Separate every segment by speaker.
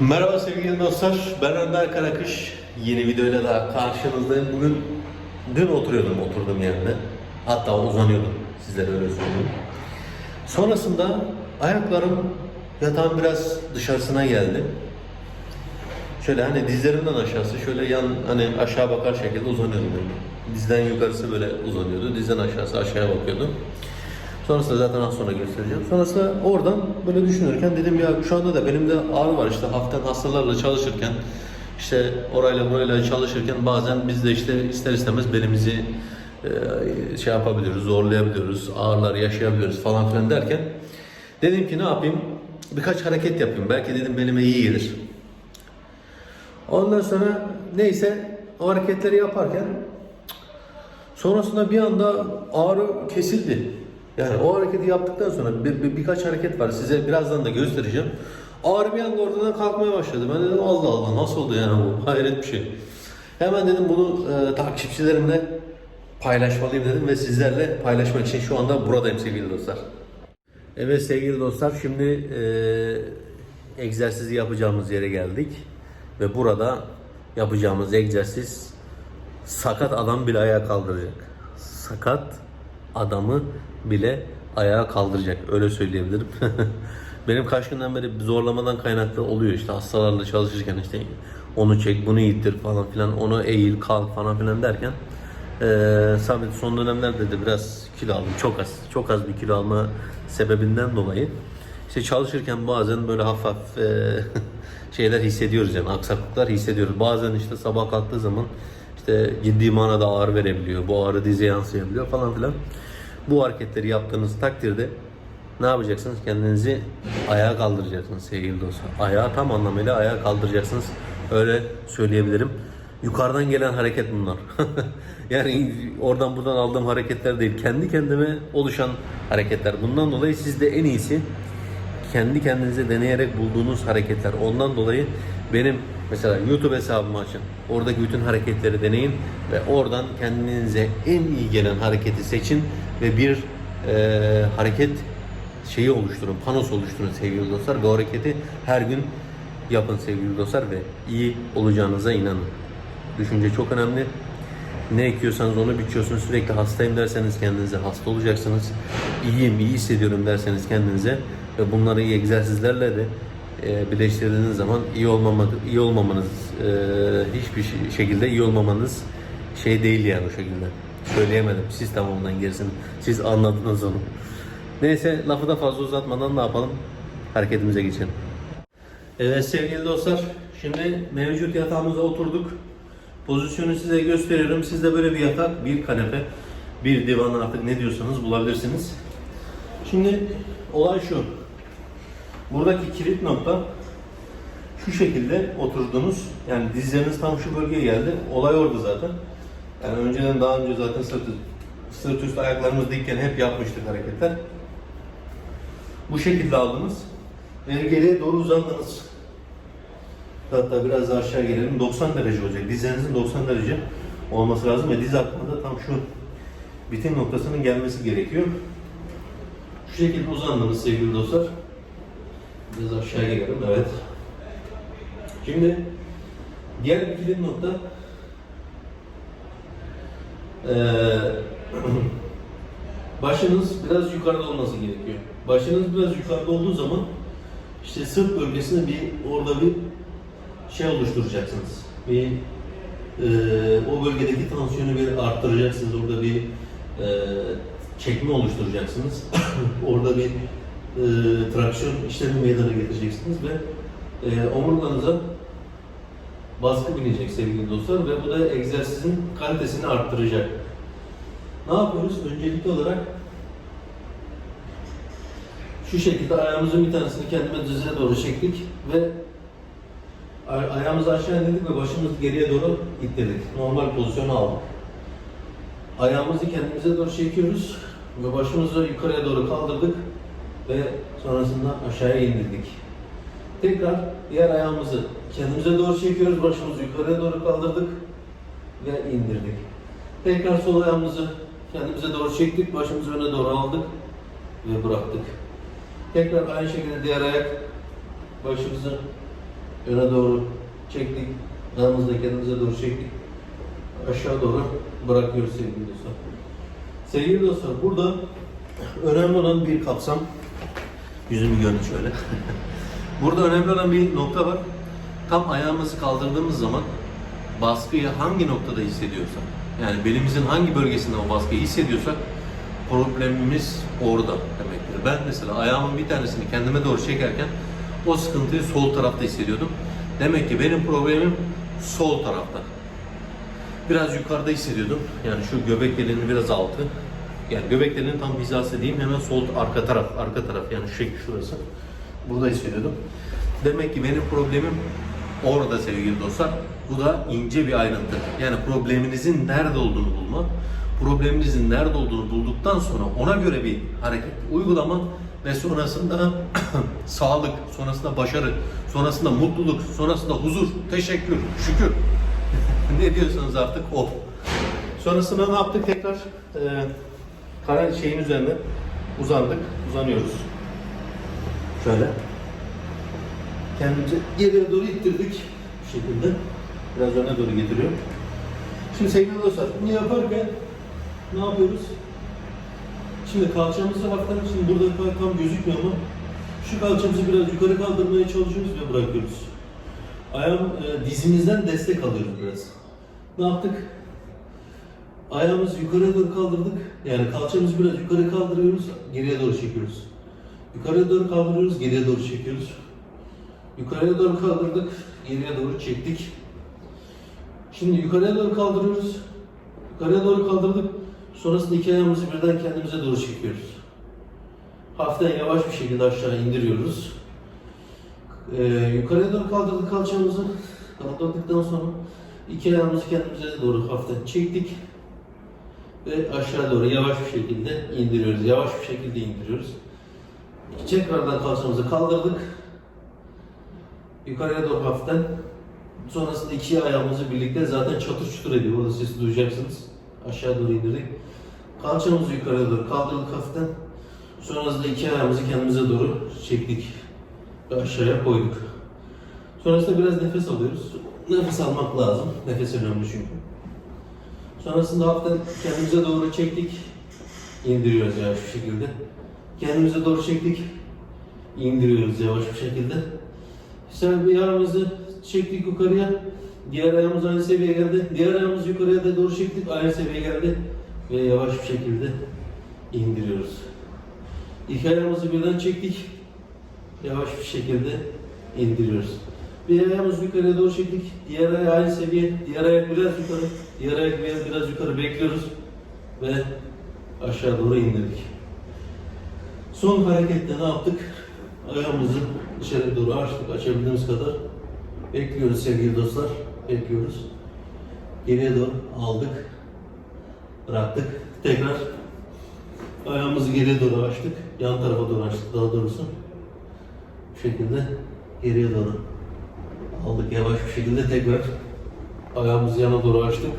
Speaker 1: Merhaba sevgili dostlar, ben Önder Karakış. Yeni videoyla daha karşınızdayım. Bugün dün oturuyordum oturduğum yerde. Hatta uzanıyordum, sizlere öyle söyleyeyim. Sonrasında ayaklarım yatağın biraz dışarısına geldi. Şöyle hani dizlerimden aşağısı şöyle yan hani aşağı bakar şekilde uzanıyordum. Dizden yukarısı böyle uzanıyordu. Dizden aşağısı aşağıya bakıyordu. Sonrasında zaten az sonra göstereceğim. Sonrasında oradan böyle düşünürken dedim ya şu anda da benim de ağrı var işte hafiften hastalarla çalışırken işte orayla burayla çalışırken bazen biz de işte ister istemez belimizi e, şey yapabiliyoruz, zorlayabiliyoruz, ağrılar yaşayabiliyoruz falan filan derken dedim ki ne yapayım? Birkaç hareket yapayım. Belki dedim belime iyi gelir. Ondan sonra neyse o hareketleri yaparken sonrasında bir anda ağrı kesildi. Yani o hareketi yaptıktan sonra bir, bir- birkaç hareket var size birazdan da göstereceğim. Ağrı bir anda ortadan kalkmaya başladı. Ben dedim Allah Allah nasıl oldu yani bu hayret bir şey. Hemen dedim bunu e, takipçilerimle paylaşmalıyım dedim ve sizlerle paylaşmak için şu anda buradayım sevgili dostlar. Evet sevgili dostlar şimdi e, egzersizi yapacağımız yere geldik ve burada yapacağımız egzersiz sakat adam bile ayağa kaldıracak. Sakat adamı bile ayağa kaldıracak. Öyle söyleyebilirim. Benim kaç günden beri zorlamadan kaynaklı oluyor işte. Hastalarla çalışırken işte onu çek bunu ittir falan filan onu eğil kalk falan filan derken eee sabit son dönemlerde de biraz kilo aldım. Çok az çok az bir kilo alma sebebinden dolayı. İşte çalışırken bazen böyle hafif hafif eee, şeyler hissediyoruz yani aksaklıklar hissediyoruz. Bazen işte sabah kalktığı zaman işte ciddi manada ağrı verebiliyor bu ağrı dize yansıyabiliyor falan filan bu hareketleri yaptığınız takdirde ne yapacaksınız? Kendinizi ayağa kaldıracaksınız sevgili dostlar. Ayağa tam anlamıyla ayağa kaldıracaksınız. Öyle söyleyebilirim. Yukarıdan gelen hareket bunlar. yani oradan buradan aldığım hareketler değil. Kendi kendime oluşan hareketler. Bundan dolayı siz de en iyisi kendi kendinize deneyerek bulduğunuz hareketler. Ondan dolayı benim mesela YouTube hesabımı açın. Oradaki bütün hareketleri deneyin ve oradan kendinize en iyi gelen hareketi seçin ve bir eee, hareket şeyi oluşturun, panos oluşturun sevgili dostlar. Bu hareketi her gün yapın sevgili dostlar ve iyi olacağınıza inanın. Düşünce çok önemli. Ne ekiyorsanız onu biçiyorsunuz. Sürekli hastayım derseniz kendinize hasta olacaksınız. İyiyim, iyi hissediyorum derseniz kendinize ve bunları iyi egzersizlerle de e, birleştirdiğiniz zaman iyi olmamak, iyi olmamanız, e, hiçbir şey- şekilde iyi olmamanız şey değil yani o şekilde. Söyleyemedim. Siz tamamından gerisini. Siz anladınız onu. Neyse lafı da fazla uzatmadan ne yapalım? Hareketimize geçelim. Evet sevgili dostlar, şimdi mevcut yatağımıza oturduk. Pozisyonu size gösteriyorum. Siz de böyle bir yatak, bir kanepe, bir divan artık ne diyorsanız bulabilirsiniz. Şimdi olay şu. Buradaki kilit nokta şu şekilde oturdunuz. Yani dizleriniz tam şu bölgeye geldi. Olay orada zaten. Yani önceden daha önce zaten sırt, sırt üstü ayaklarımız dikken hep yapmıştık hareketler. Bu şekilde aldınız. Ve geriye doğru uzandınız. Hatta biraz daha aşağı gelelim. 90 derece olacak. Dizlerinizin 90 derece olması lazım ve diz hakkında tam şu bitim noktasının gelmesi gerekiyor. Şu şekilde uzandınız sevgili dostlar. Biraz aşağı gelelim. Evet. Şimdi diğer bir kilit nokta eee başınız biraz yukarıda olması gerekiyor. Başınız biraz yukarıda olduğu zaman işte sırt bölgesinde bir orada bir şey oluşturacaksınız. Bir eee, o bölgedeki tansiyonu bir arttıracaksınız. Orada bir eee, çekme oluşturacaksınız. orada bir eee, traksiyon işlemi meydana getireceksiniz ve eee omurganıza baskı binecek sevgili dostlar ve bu da egzersizin kalitesini arttıracak. Ne yapıyoruz? Öncelikli olarak şu şekilde ayağımızın bir tanesini kendime dizine doğru çektik ve ay- ayağımızı aşağı indirdik ve başımızı geriye doğru ittirdik. Normal pozisyonu aldık. Ayağımızı kendimize doğru çekiyoruz ve başımızı yukarıya doğru kaldırdık ve sonrasında aşağıya indirdik. Tekrar diğer ayağımızı kendimize doğru çekiyoruz, başımızı yukarıya doğru kaldırdık ve indirdik. Tekrar sol ayağımızı kendimize doğru çektik, başımızı öne doğru aldık ve bıraktık. Tekrar aynı şekilde diğer ayak başımızı Öne doğru çektik. Yanımızda kendimize doğru çektik. Aşağı doğru bırakıyoruz sevgili dostlar. Sevgili dostlar burada önemli olan bir kapsam. Yüzümü görün şöyle. burada önemli olan bir nokta var. Tam ayağımızı kaldırdığımız zaman baskıyı hangi noktada hissediyorsak, yani belimizin hangi bölgesinde o baskıyı hissediyorsak problemimiz orada demektir. Ben mesela ayağımın bir tanesini kendime doğru çekerken o sıkıntıyı sol tarafta hissediyordum. Demek ki benim problemim sol tarafta. Biraz yukarıda hissediyordum. Yani şu göbek deliğinin biraz altı. Yani göbek deliğinin tam hizası diyeyim hemen sol arka taraf, arka taraf yani şu şekil şurası. Burada hissediyordum. Demek ki benim problemim orada sevgili dostlar. Bu da ince bir ayrıntı. Yani probleminizin nerede olduğunu bulma. Probleminizin nerede olduğunu bulduktan sonra ona göre bir hareket uygulama ve sonrasında sağlık, sonrasında başarı, sonrasında mutluluk, sonrasında huzur, teşekkür, şükür. ne diyorsanız artık o. Sonrasında ne yaptık tekrar? Ee, kara şeyin üzerine uzandık, uzanıyoruz. Şöyle. Kendimizi geriye doğru ittirdik bu şekilde. Biraz öne doğru getiriyorum. Şimdi sevgili dostlar bunu yaparken ne yapıyoruz? Şimdi kalçamızı hafiften, şimdi burada tam gözükmüyor ama şu kalçamızı biraz yukarı kaldırmaya çalışıyoruz ve bırakıyoruz. Ayağım e, dizimizden destek alıyoruz biraz. Ne yaptık? Ayağımızı yukarı doğru kaldırdık. Yani kalçamızı biraz yukarı kaldırıyoruz, geriye doğru çekiyoruz. Yukarıya doğru kaldırıyoruz, geriye doğru çekiyoruz. Yukarıya doğru kaldırdık, geriye doğru çektik. Şimdi yukarıya doğru kaldırıyoruz. Yukarıya doğru kaldırdık. Sonrasında iki ayağımızı birden kendimize doğru çekiyoruz. Hafiften yavaş bir şekilde aşağı indiriyoruz. Ee, yukarıya doğru kaldırdık kalçamızı. Kaldırdıktan sonra iki ayağımızı kendimize doğru hafiften çektik. Ve aşağı doğru yavaş bir şekilde indiriyoruz. Yavaş bir şekilde indiriyoruz. Tekrardan kalçamızı kaldırdık. Yukarıya doğru hafiften. Sonrasında iki ayağımızı birlikte zaten çatır çutur ediyor. Orada sesi duyacaksınız. Aşağı doğru indirdik. Kalçamızı yukarıya doğru kaldırdık hafiften. Sonrasında iki ayağımızı kendimize doğru çektik. Ve aşağıya koyduk. Sonrasında biraz nefes alıyoruz. Nefes almak lazım. Nefes önemli çünkü. Sonrasında hafiften kendimize doğru çektik. İndiriyoruz yavaş bir şekilde. Kendimize doğru çektik. İndiriyoruz yavaş bir şekilde. Sen bir ayağımızı çektik yukarıya. Diğer ayağımız aynı seviyeye geldi. Diğer ayağımızı yukarıya da doğru çektik. Aynı seviyeye geldi. Ve yavaş bir şekilde indiriyoruz. İki ayağımızı birden çektik. Yavaş bir şekilde indiriyoruz. Bir ayağımızı yukarıya doğru çektik. Diğer ayak aynı seviye. Diğer ayak biraz yukarı. Diğer ayak biraz, biraz yukarı bekliyoruz. Ve aşağı doğru indirdik. Son harekette ne yaptık? Ayağımızı dışarı doğru açtık, açabildiğimiz kadar. Bekliyoruz sevgili dostlar, bekliyoruz. Geriye doğru aldık, bıraktık. Tekrar ayağımızı geriye doğru açtık, yan tarafa doğru açtık daha doğrusu. Bu şekilde geriye doğru aldık yavaş bir şekilde tekrar ayağımızı yana doğru açtık.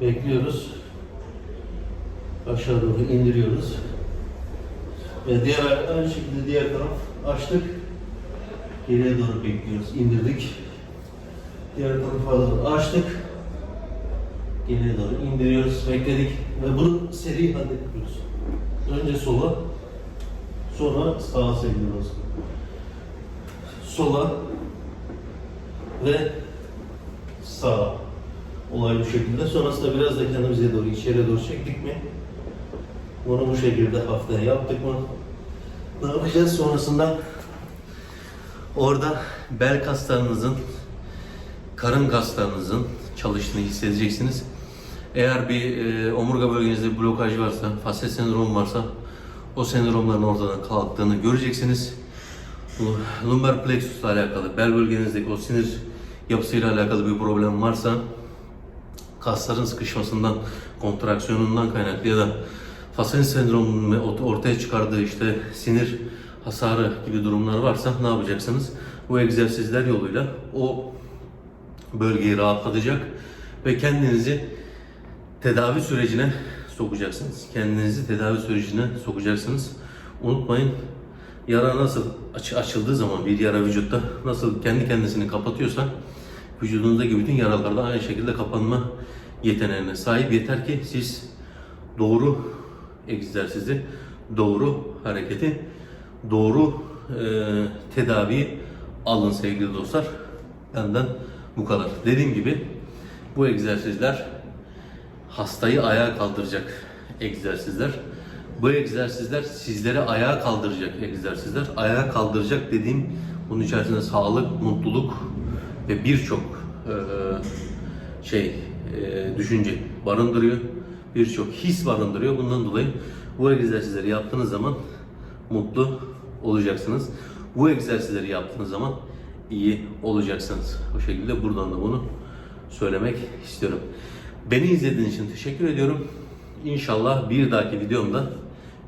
Speaker 1: Bekliyoruz. Aşağı doğru indiriyoruz. Ve diğer aynı şekilde diğer taraf açtık. Geriye doğru bekliyoruz. indirdik. Diğer tarafa doğru açtık. Geriye doğru indiriyoruz. Bekledik. Ve bunu seri halde yapıyoruz. Önce sola, sonra sağa seviyoruz. Sola ve sağa. Olay bu şekilde. Sonrasında biraz da kendimize doğru, içeri doğru çektik mi? Bunu bu şekilde haftaya yaptık mı? Ne yapacağız sonrasında? Orada bel kaslarınızın, karın kaslarınızın çalıştığını hissedeceksiniz. Eğer bir e, omurga bölgenizde bir blokaj varsa, fasel sendromu varsa o sendromların ortadan kalktığını göreceksiniz. Lumbar plexusla alakalı, bel bölgenizdeki o sinir yapısıyla alakalı bir problem varsa kasların sıkışmasından, kontraksiyonundan kaynaklı ya da Fasen sendromunun ort- ortaya çıkardığı işte sinir hasarı gibi durumlar varsa ne yapacaksınız? Bu egzersizler yoluyla o bölgeyi rahatlatacak ve kendinizi tedavi sürecine sokacaksınız. Kendinizi tedavi sürecine sokacaksınız. Unutmayın yara nasıl aç- açıldığı zaman bir yara vücutta nasıl kendi kendisini kapatıyorsa vücudunuzdaki bütün yaralar da aynı şekilde kapanma yeteneğine sahip. Yeter ki siz doğru egzersizi, doğru hareketi, doğru e, tedaviyi alın sevgili dostlar. Benden bu kadar. Dediğim gibi bu egzersizler hastayı ayağa kaldıracak egzersizler. Bu egzersizler sizleri ayağa kaldıracak egzersizler. Ayağa kaldıracak dediğim bunun içerisinde sağlık, mutluluk ve birçok eee, şey eee, düşünce barındırıyor. Birçok his barındırıyor. Bundan dolayı bu egzersizleri yaptığınız zaman mutlu olacaksınız. Bu egzersizleri yaptığınız zaman iyi olacaksınız. O şekilde buradan da bunu söylemek istiyorum. Beni izlediğiniz için teşekkür ediyorum. İnşallah bir dahaki videomda